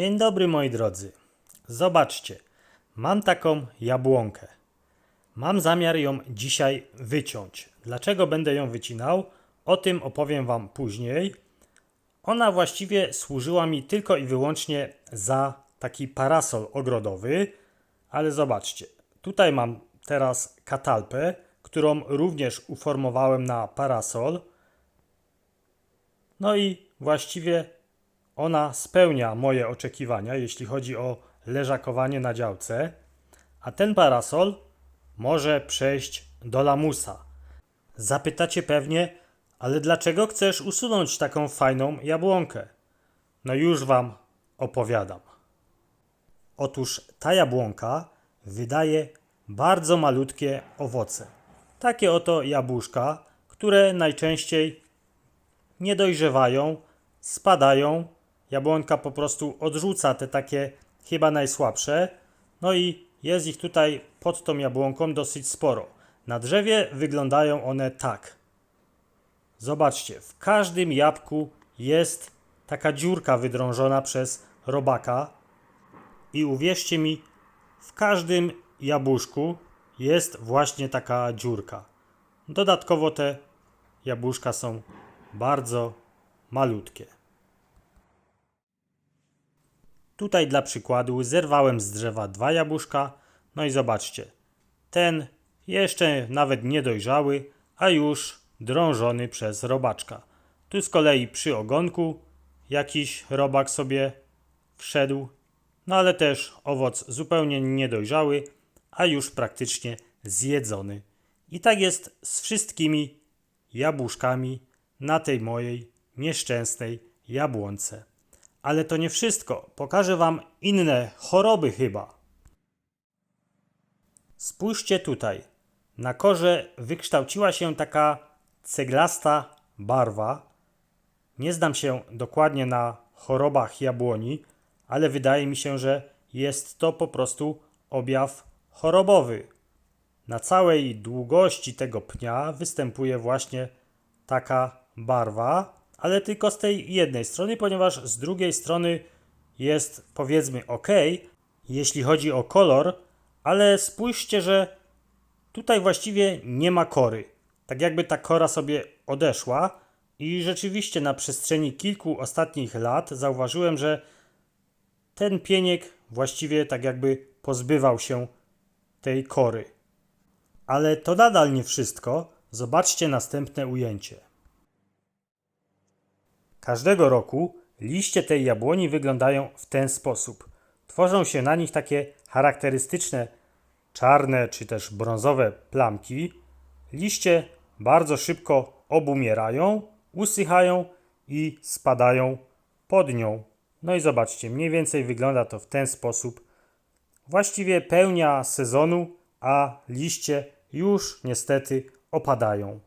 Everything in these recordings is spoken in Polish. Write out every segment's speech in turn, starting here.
Dzień dobry moi drodzy. Zobaczcie, mam taką jabłonkę. Mam zamiar ją dzisiaj wyciąć. Dlaczego będę ją wycinał? O tym opowiem Wam później. Ona właściwie służyła mi tylko i wyłącznie za taki parasol ogrodowy, ale zobaczcie, tutaj mam teraz katalpę, którą również uformowałem na parasol. No i właściwie ona spełnia moje oczekiwania, jeśli chodzi o leżakowanie na działce, a ten parasol może przejść do lamusa. Zapytacie pewnie, ale dlaczego chcesz usunąć taką fajną jabłonkę? No już wam opowiadam. Otóż ta jabłonka wydaje bardzo malutkie owoce. Takie oto jabłuszka, które najczęściej nie dojrzewają, spadają. Jabłonka po prostu odrzuca te takie chyba najsłabsze. No i jest ich tutaj pod tą jabłonką dosyć sporo. Na drzewie wyglądają one tak. Zobaczcie, w każdym jabłku jest taka dziurka wydrążona przez robaka. I uwierzcie mi, w każdym jabłuszku jest właśnie taka dziurka. Dodatkowo te jabłuszka są bardzo malutkie. Tutaj dla przykładu zerwałem z drzewa dwa jabłuszka. No i zobaczcie, ten jeszcze nawet niedojrzały, a już drążony przez robaczka. Tu z kolei przy ogonku jakiś robak sobie wszedł, no ale też owoc zupełnie niedojrzały, a już praktycznie zjedzony. I tak jest z wszystkimi jabłuszkami na tej mojej nieszczęsnej jabłonce. Ale to nie wszystko. Pokażę Wam inne choroby chyba. Spójrzcie tutaj. Na korze wykształciła się taka ceglasta barwa. Nie znam się dokładnie na chorobach jabłoni, ale wydaje mi się, że jest to po prostu objaw chorobowy. Na całej długości tego pnia występuje właśnie taka barwa, ale tylko z tej jednej strony, ponieważ z drugiej strony jest powiedzmy ok, jeśli chodzi o kolor, ale spójrzcie, że tutaj właściwie nie ma kory. Tak jakby ta kora sobie odeszła i rzeczywiście na przestrzeni kilku ostatnich lat zauważyłem, że ten pieniek właściwie tak jakby pozbywał się tej kory. Ale to nadal nie wszystko. Zobaczcie następne ujęcie. Każdego roku liście tej jabłoni wyglądają w ten sposób. Tworzą się na nich takie charakterystyczne czarne czy też brązowe plamki. Liście bardzo szybko obumierają, usychają i spadają pod nią. No i zobaczcie, mniej więcej wygląda to w ten sposób. Właściwie pełnia sezonu, a liście już niestety opadają.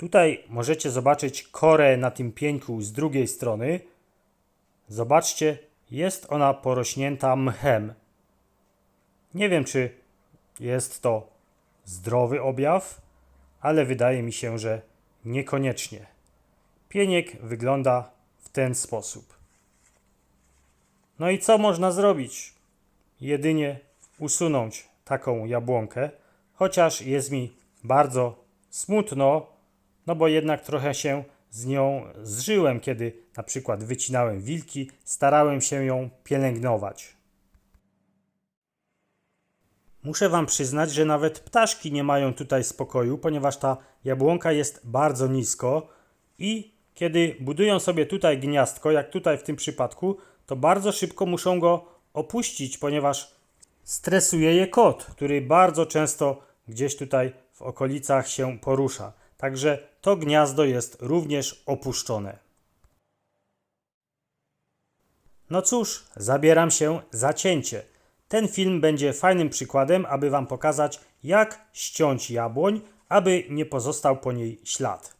Tutaj możecie zobaczyć korę na tym pieńku z drugiej strony. Zobaczcie, jest ona porośnięta mchem. Nie wiem, czy jest to zdrowy objaw, ale wydaje mi się, że niekoniecznie. Pieniek wygląda w ten sposób. No i co można zrobić? Jedynie usunąć taką jabłonkę, chociaż jest mi bardzo smutno, no bo jednak trochę się z nią zżyłem, kiedy na przykład wycinałem wilki, starałem się ją pielęgnować. Muszę Wam przyznać, że nawet ptaszki nie mają tutaj spokoju, ponieważ ta jabłonka jest bardzo nisko i kiedy budują sobie tutaj gniazdko, jak tutaj w tym przypadku, to bardzo szybko muszą go opuścić, ponieważ stresuje je kot, który bardzo często gdzieś tutaj w okolicach się porusza. Także to gniazdo jest również opuszczone. No cóż, zabieram się za cięcie. Ten film będzie fajnym przykładem, aby Wam pokazać, jak ściąć jabłoń, aby nie pozostał po niej ślad.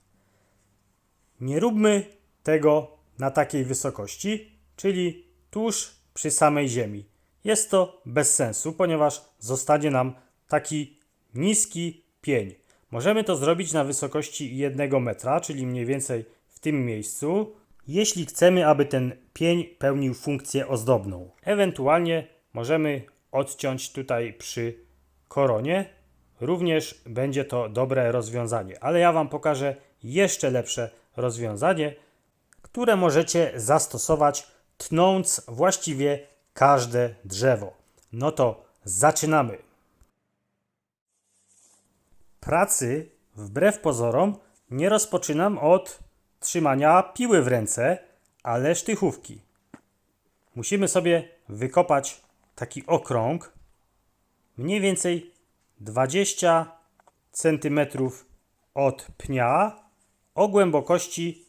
Nie róbmy tego na takiej wysokości, czyli tuż przy samej ziemi. Jest to bez sensu, ponieważ zostanie nam taki niski pień. Możemy to zrobić na wysokości 1 metra, czyli mniej więcej w tym miejscu. jeśli chcemy, aby ten pień pełnił funkcję ozdobną. Ewentualnie możemy odciąć tutaj przy koronie. Również będzie to dobre rozwiązanie, ale ja Wam pokażę jeszcze lepsze rozwiązanie, które możecie zastosować tnąc właściwie każde drzewo. No to zaczynamy. Pracy, wbrew pozorom, nie rozpoczynam od trzymania piły w ręce, ale sztychówki. Musimy sobie wykopać taki okrąg, mniej więcej 20 cm od pnia, o głębokości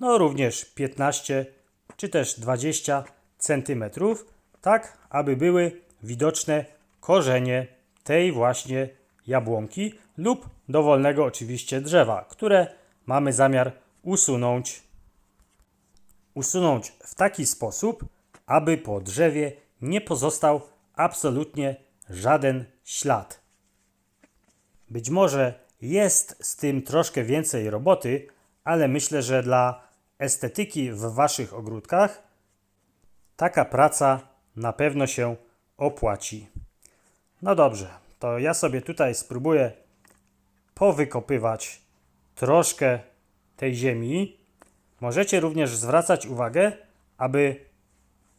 no również 15 czy też 20 cm, tak aby były widoczne korzenie tej właśnie jabłonki lub dowolnego oczywiście drzewa, które mamy zamiar usunąć usunąć w taki sposób, aby po drzewie nie pozostał absolutnie żaden ślad. Być może jest z tym troszkę więcej roboty, ale myślę, że dla estetyki w Waszych ogródkach taka praca na pewno się opłaci. No dobrze, to ja sobie tutaj spróbuję powykopywać troszkę tej ziemi. Możecie również zwracać uwagę, aby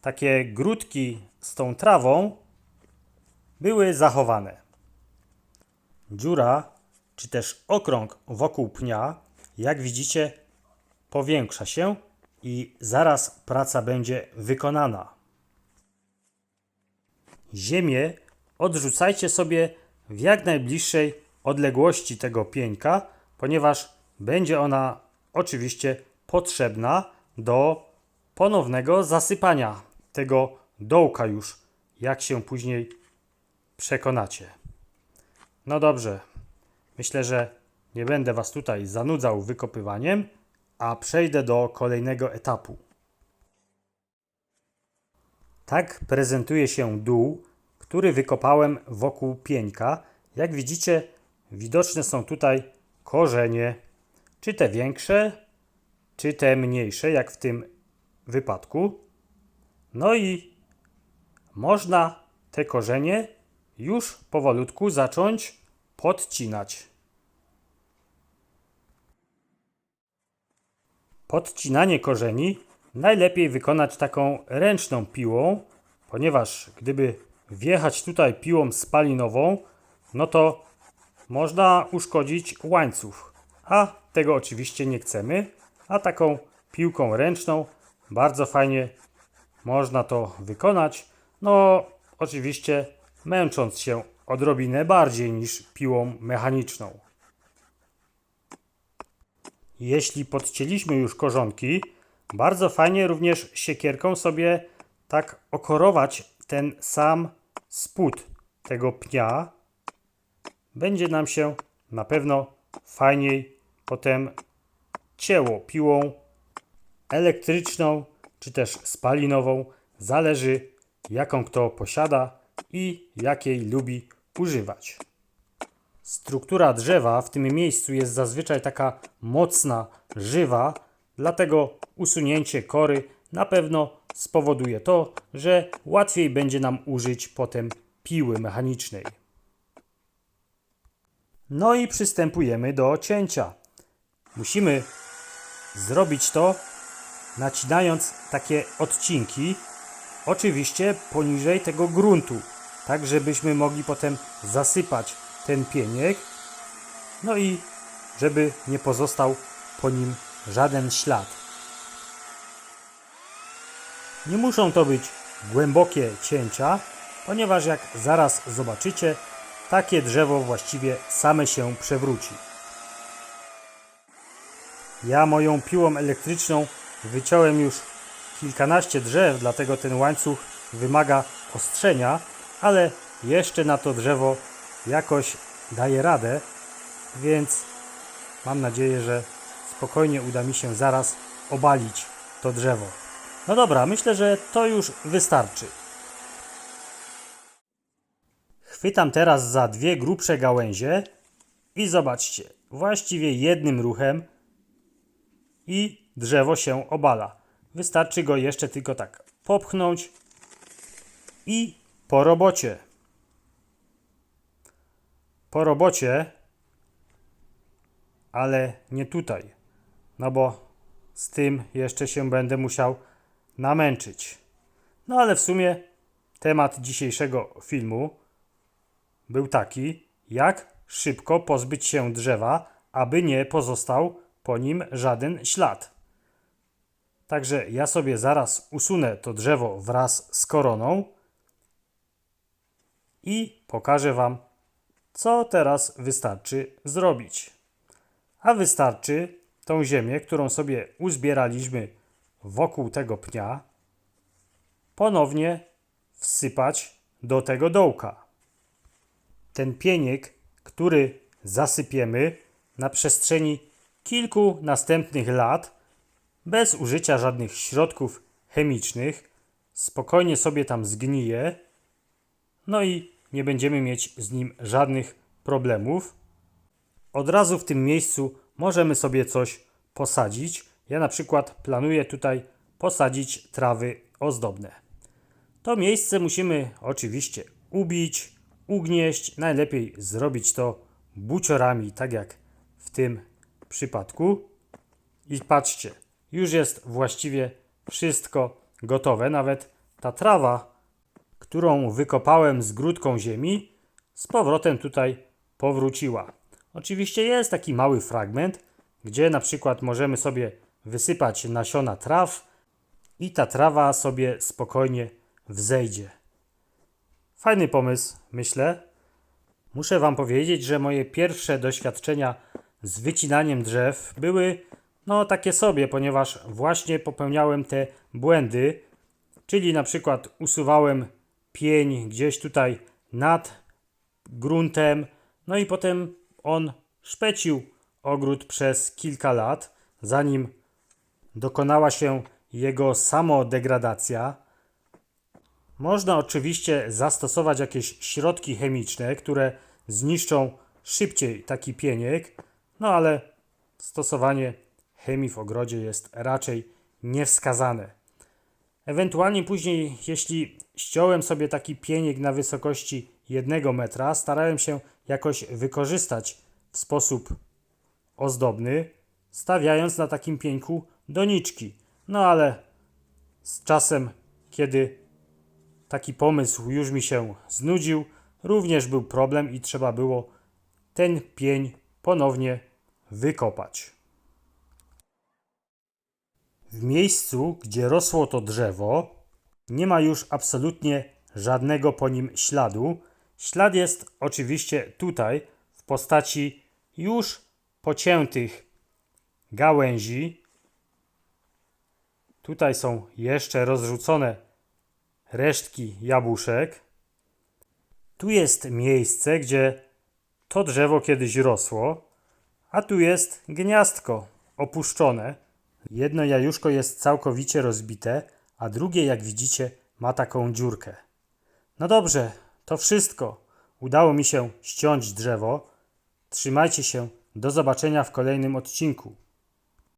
takie grudki z tą trawą były zachowane. Dziura, czy też okrąg wokół pnia, jak widzicie, powiększa się i zaraz praca będzie wykonana. Ziemię odrzucajcie sobie w jak najbliższej odległości tego pieńka, ponieważ będzie ona oczywiście potrzebna do ponownego zasypania tego dołka już, jak się później przekonacie. No dobrze, myślę, że nie będę Was tutaj zanudzał wykopywaniem, a przejdę do kolejnego etapu. Tak prezentuje się dół, który wykopałem wokół pieńka. Jak widzicie, widoczne są tutaj korzenie, czy te większe, czy te mniejsze, jak w tym wypadku. No i można te korzenie już powolutku zacząć podcinać. Podcinanie korzeni najlepiej wykonać taką ręczną piłą, ponieważ gdyby wjechać tutaj piłą spalinową, no to można uszkodzić łańcuch, a tego oczywiście nie chcemy, a taką piłką ręczną bardzo fajnie można to wykonać. No, oczywiście męcząc się odrobinę bardziej niż piłą mechaniczną. Jeśli podcięliśmy już korzonki, bardzo fajnie również siekierką sobie tak okorować ten sam spód tego pnia. Będzie nam się na pewno fajniej potem cięło piłą elektryczną czy też spalinową. Zależy jaką kto posiada i jakiej lubi używać. Struktura drzewa w tym miejscu jest zazwyczaj taka mocna, żywa, dlatego usunięcie kory na pewno spowoduje to, że łatwiej będzie nam użyć potem piły mechanicznej. No i przystępujemy do cięcia. Musimy zrobić to nacinając takie odcinki, oczywiście poniżej tego gruntu, tak żebyśmy mogli potem zasypać ten pieniek, no i żeby nie pozostał po nim żaden ślad. Nie muszą to być głębokie cięcia, ponieważ jak zaraz zobaczycie, takie drzewo właściwie same się przewróci. Ja moją piłą elektryczną wyciąłem już kilkanaście drzew, dlatego ten łańcuch wymaga ostrzenia, ale jeszcze na to drzewo jakoś daje radę, więc mam nadzieję, że spokojnie uda mi się zaraz obalić to drzewo. No dobra, myślę, że to już wystarczy. Chwytam teraz za dwie grubsze gałęzie i zobaczcie, właściwie jednym ruchem i drzewo się obala. Wystarczy go jeszcze tylko tak popchnąć i po robocie. Po robocie, ale nie tutaj, no bo z tym jeszcze się będę musiał namęczyć. No ale w sumie temat dzisiejszego filmu był taki, jak szybko pozbyć się drzewa, aby nie pozostał po nim żaden ślad. Także ja sobie zaraz usunę to drzewo wraz z koroną i pokażę Wam, co teraz wystarczy zrobić. A wystarczy tą ziemię, którą sobie uzbieraliśmy wokół tego pnia, ponownie wsypać do tego dołka. Ten pieniek, który zasypiemy na przestrzeni kilku następnych lat, bez użycia żadnych środków chemicznych, spokojnie sobie tam zgnije, no i nie będziemy mieć z nim żadnych problemów. Od razu w tym miejscu możemy sobie coś posadzić. Ja na przykład planuję tutaj posadzić trawy ozdobne. To miejsce musimy oczywiście ubić, ugnieść. Najlepiej zrobić to buciorami, tak jak w tym przypadku. I patrzcie, już jest właściwie wszystko gotowe. Nawet ta trawa, którą wykopałem z grudką ziemi, z powrotem tutaj powróciła. Oczywiście jest taki mały fragment, gdzie na przykład możemy sobie wysypać nasiona traw i ta trawa sobie spokojnie wzejdzie. Fajny pomysł, myślę. Muszę Wam powiedzieć, że moje pierwsze doświadczenia z wycinaniem drzew były no takie sobie, ponieważ właśnie popełniałem te błędy, czyli na przykład usuwałem pień gdzieś tutaj nad gruntem, no i potem on szpecił ogród przez kilka lat, zanim dokonała się jego samodegradacja. Można oczywiście zastosować jakieś środki chemiczne, które zniszczą szybciej taki pieniek, no ale stosowanie chemii w ogrodzie jest raczej niewskazane. Ewentualnie później, jeśli ściąłem sobie taki pieniek na wysokości 1 metra, starałem się jakoś wykorzystać w sposób ozdobny, stawiając na takim pieńku doniczki. No ale z czasem, kiedy taki pomysł już mi się znudził, również był problem i trzeba było ten pień ponownie wykopać. W miejscu, gdzie rosło to drzewo, nie ma już absolutnie żadnego po nim śladu. Ślad jest oczywiście tutaj w postaci już pociętych gałęzi. Tutaj są jeszcze rozrzucone resztki jabłuszek. Tu jest miejsce, gdzie to drzewo kiedyś rosło, a tu jest gniazdko opuszczone. Jedno jajuszko jest całkowicie rozbite, a drugie, jak widzicie, ma taką dziurkę. No dobrze, to wszystko. Udało mi się ściąć drzewo. Trzymajcie się. Do zobaczenia w kolejnym odcinku.